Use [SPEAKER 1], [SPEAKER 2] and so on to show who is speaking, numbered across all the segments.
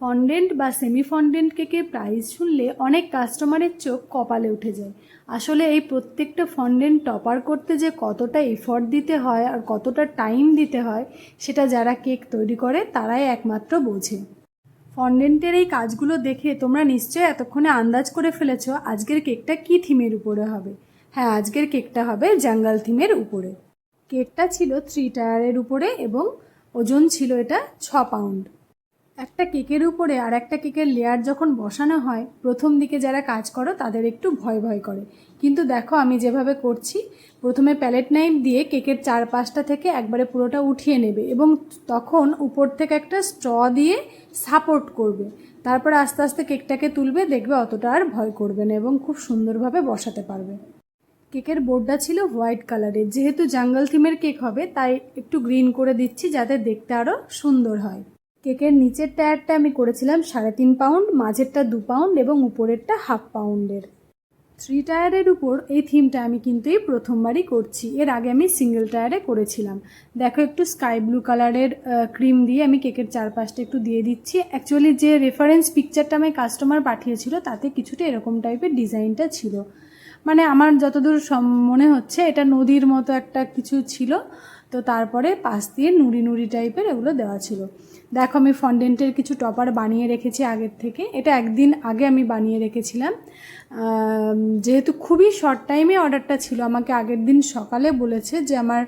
[SPEAKER 1] Fondant বা semi fondant কেকের price শুনলে অনেক কাস্টমারের চোখ কপালে উঠে যায়। আসলে এই প্রত্যেকটা ফন্ডেন্ট টপার করতে যে কতটা এফর্ট দিতে হয় আর কতটা টাইম দিতে হয়, সেটা যারা কেক তৈরি করে তারাই একমাত্র বোঝে। ফন্ডেন্টের এই কাজগুলো দেখে তোমরা নিশ্চয়ই এতক্ষণে আন্দাজ করে ফেলেছো আজকের কেকটা কী থিমের উপরে হবে। হ্যাঁ আজকের কেকটা হবে জাঙ্গাল থিমের উপরে। কেকটা ছিল থ্রি টায়ারের উপরে এবং ওজন ছিল এটা ছ পাউন্ড একটা কেকের উপরে আর একটা কেকের লেয়ার যখন বসানো হয়, প্রথম দিকে যারা কাজ করো তাদের একটু ভয় ভয় করে। কিন্তু দেখো আমি যেভাবে করছি, প্রথমে প্যালেট নাইফ দিয়ে কেকের চারপাশটা থেকে একবারে পুরোটা উঠিয়ে নেবে এবং তখন উপর থেকে একটা স্ট্র দিয়ে সাপোর্ট করবে। তারপর আস্তে আস্তে কেকটাকে তুলবে, দেখবে অতটা আর ভয় করবে না এবং খুব সুন্দরভাবে বসাতে পারবে। কেকের বোর্ডটা ছিল হোয়াইট কালারের। যেহেতু জাঙ্গল থিমের কেক হবে, তাই একটু গ্রিন করে দিচ্ছি যাতে দেখতে আরও সুন্দর হয়। কেকের নিচের টায়ারটা আমি করেছিলাম সাড়ে তিন পাউন্ড, মাঝেরটা দু পাউন্ড এবং উপরেরটা হাফ পাউন্ডের। থ্রি টায়ারের উপর এই থিমটা আমি কিন্তু এই প্রথমবারই করছি। এর আগে আমি সিঙ্গেল টায়ারে করেছিলাম। দেখো, একটু স্কাই ব্লু কালারের ক্রিম দিয়ে আমি কেকের চারপাশটা একটু দিয়ে দিচ্ছি। অ্যাকচুয়ালি যে রেফারেন্স পিকচারটা আমি কাস্টমার পাঠিয়েছিল, তাতে কিছুটা এরকম টাইপের ডিজাইনটা ছিল। মানে আমার যতদূর মনে হচ্ছে এটা নদীর মতো একটা কিছু ছিল। তো তারপরে পাশ দিয়ে নুড়ি নুড়ি টাইপের এগুলো দেওয়া ছিল। দেখো আমি ফন্ডেন্টের কিছু টপার বানিয়ে রেখেছি আগের থেকে। এটা একদিন আগে আমি বানিয়ে রেখেছিলাম। যেহেতু খুবই শর্ট টাইমে অর্ডারটা ছিল, আমাকে আগের দিন সকালে বলেছে যে আমার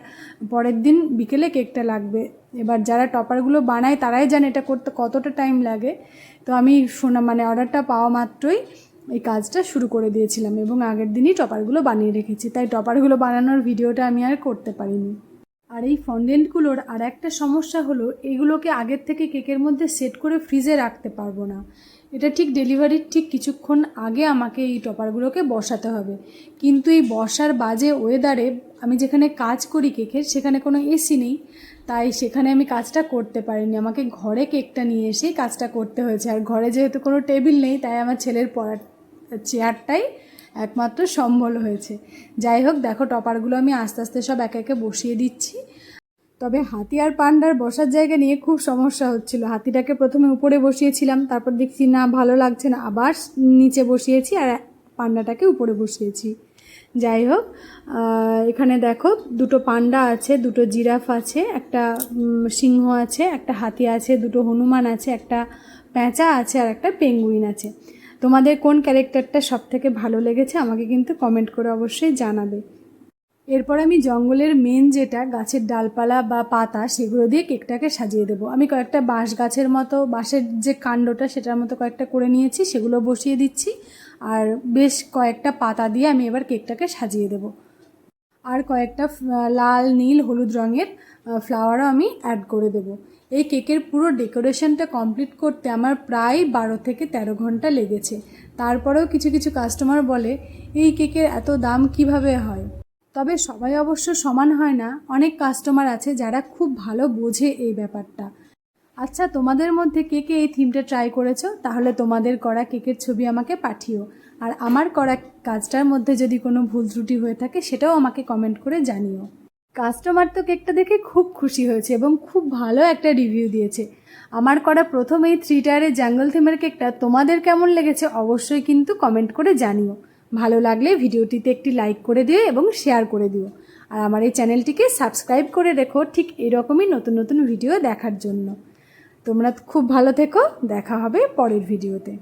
[SPEAKER 1] পরের দিন বিকেলে কেকটা লাগবে। এবার যারা টপারগুলো বানায় তারাই জানে এটা করতে কতটা টাইম লাগে। তো আমি শোনা মানে অর্ডারটা পাওয়া মাত্রই এই কাজটা শুরু করে দিয়েছিলাম এবং আগের দিনই টপারগুলো বানিয়ে রেখেছি। তাই টপারগুলো বানানোর ভিডিওটা আমি আর করতে পারিনি। আর এই ফন্ডেন্টগুলোর আর একটা সমস্যা হলো, এগুলোকে আগের থেকে কেকের মধ্যে সেট করে ফ্রিজে রাখতে পারব না। এটা ঠিক ডেলিভারির ঠিক কিছুক্ষণ আগে আমাকে এই টপারগুলোকে বসাতে হবে। কিন্তু এই বসার বাজে ওয়েদারে আমি যেখানে কাজ করি কেকের, সেখানে কোনো এসি নেই। তাই সেখানে আমি কাজটা করতে পারিনি। আমাকে ঘরে কেকটা নিয়ে এসেই কাজটা করতে হয়েছে। আর ঘরে যেহেতু কোনো টেবিল নেই, তাই আমার ছেলের পড়ার চেয়ারটাই একমাত্র সম্বল হয়েছে। যাই হোক, দেখো টপারগুলো আমি আস্তে আস্তে সব একে একে বসিয়ে দিচ্ছি। তবে হাতি আর পান্ডার বসার জায়গা নিয়ে খুব সমস্যা হচ্ছিল। হাতিটাকে প্রথমে উপরে বসিয়েছিলাম, তারপর দেখছি না, ভালো লাগছে না। আবার নিচে বসিয়েছি আর পান্ডাটাকে উপরে বসিয়েছি। যাই হোক এখানে দেখো দুটো পান্ডা আছে, দুটো জিরাফ আছে, একটা সিংহ আছে, একটা হাতি আছে, দুটো হনুমান আছে, একটা প্যাঁচা আছে আর একটা পেঙ্গুইন আছে। তোমাদের কোন ক্যারেক্টারটা সব থেকে ভালো লেগেছে আমাকে কিন্তু কমেন্ট করে অবশ্যই জানাবে। এরপর আমি জঙ্গলের মেন যেটা, গাছের ডালপালা বা পাতা, সেগুলো দিয়ে কেকটাকে সাজিয়ে দেবো। আমি কয়েকটা বাঁশ গাছের মতো, বাঁশের যে কাণ্ডটা, সেটার মতো কয়েকটা করে নিয়েছি, সেগুলো বসিয়ে দিচ্ছি। আর বেশ কয়েকটা পাতা দিয়ে আমি এবার কেকটাকে সাজিয়ে দেবো। আর কয়েকটা লাল, নীল, হলুদ রঙের ফ্লাওয়ারও আমি অ্যাড করে দেবো। এই কেকের পুরো ডেকোরেশনটা কমপ্লিট করতে আমার প্রায় বারো থেকে তেরো ঘণ্টা লেগেছে। তারপরেও কিছু কিছু কাস্টমার বলে, এই কেকের এত দাম কীভাবে হয়? তবে সবাই অবশ্য সমান হয় না। অনেক কাস্টমার আছে যারা খুব ভালো বোঝে এই ব্যাপারটা। আচ্ছা তোমাদের মধ্যে কে কে এই থিমটা ট্রাই করেছ? তাহলে তোমাদের করা কেকের ছবি আমাকে পাঠিও। আর আমার করা কাজটার মধ্যে যদি কোনো ভুল ত্রুটি হয়ে থাকে, সেটাও আমাকে কমেন্ট করে জানিও। কাস্টমার তো কেকটা দেখে খুব খুশি হয়েছে এবং খুব ভালো একটা রিভিউ দিয়েছে। আমার করা প্রথম এই থ্রি টায়ারের জাঙ্গল থিমের কেকটা তোমাদের কেমন লেগেছে অবশ্যই কিন্তু কমেন্ট করে জানিও। ভালো লাগলে ভিডিওটিতে একটি লাইক করে দিও এবং শেয়ার করে দিও। আর আমার এই চ্যানেলটিকে সাবস্ক্রাইব করে রেখো ঠিক এরকমই নতুন নতুন ভিডিও দেখার জন্য। তোমরা খুব ভালো থেকো, দেখা হবে পরের ভিডিওতে